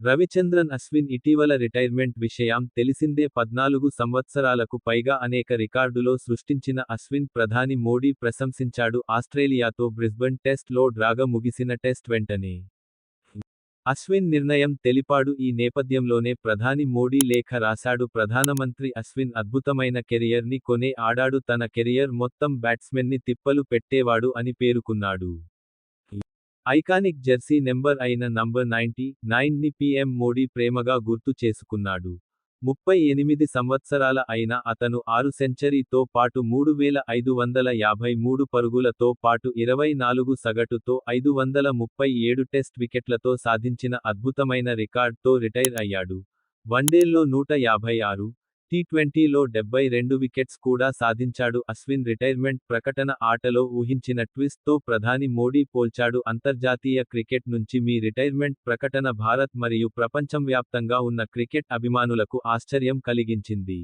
రవిచంద్రన్ అశ్విన్ ఇటీవల రిటైర్మెంట్ విషయం తెలిసిందే. పద్నాలుగు సంవత్సరాలకు పైగా అనేక రికార్డులో సృష్టించిన అశ్విన్ ప్రధాని మోడీ ప్రశంసించాడు. ఆస్ట్రేలియాతో బ్రిస్బన్ టెస్ట్లో డ్రాగ ముగిసిన టెస్ట్ వెంటనే అశ్విన్ నిర్ణయం తెలిపాడు. ఈ నేపథ్యంలోనే ప్రధాని మోడీ లేఖ రాశాడు. ప్రధానమంత్రి అశ్విన్ అద్భుతమైన కెరియర్ని కొనే ఆడాడు. తన కెరియర్ మొత్తం బ్యాట్స్మెన్ని తిప్పలు పెట్టేవాడు అని పేర్కొన్నాడు. ఐకానిక్ జెర్సీ నెంబర్ అయిన నంబర్ నైన్టీ నైన్ని పీఎం మోడీ ప్రేమగా గుర్తు చేసుకున్నాడు. ముప్పై ఎనిమిది సంవత్సరాల అయిన అతను ఆరు సెంచరీతో పాటు మూడు వేల ఐదు వందల యాభై మూడు పరుగులతో పాటు ఇరవై నాలుగు సగటుతో ఐదు వందల ముప్పై ఏడు టెస్ట్ వికెట్లతో సాధించిన అద్భుతమైన రికార్డ్తో రిటైర్ అయ్యాడు. వన్డేల్లో నూట యాభై ఆరు టీ ట్వంటీలో డెబ్బై రెండు వికెట్స్ కూడా సాధించాడు. అశ్విన్ రిటైర్మెంట్ ప్రకటన ఆటలో ఊహించిన ట్విస్ట్తో ప్రధాని మోడీ పోల్చాడు. అంతర్జాతీయ క్రికెట్ నుంచి మీ రిటైర్మెంట్ ప్రకటన భారత్ మరియు ప్రపంచం వ్యాప్తంగా ఉన్న క్రికెట్ అభిమానులకు ఆశ్చర్యం కలిగించింది.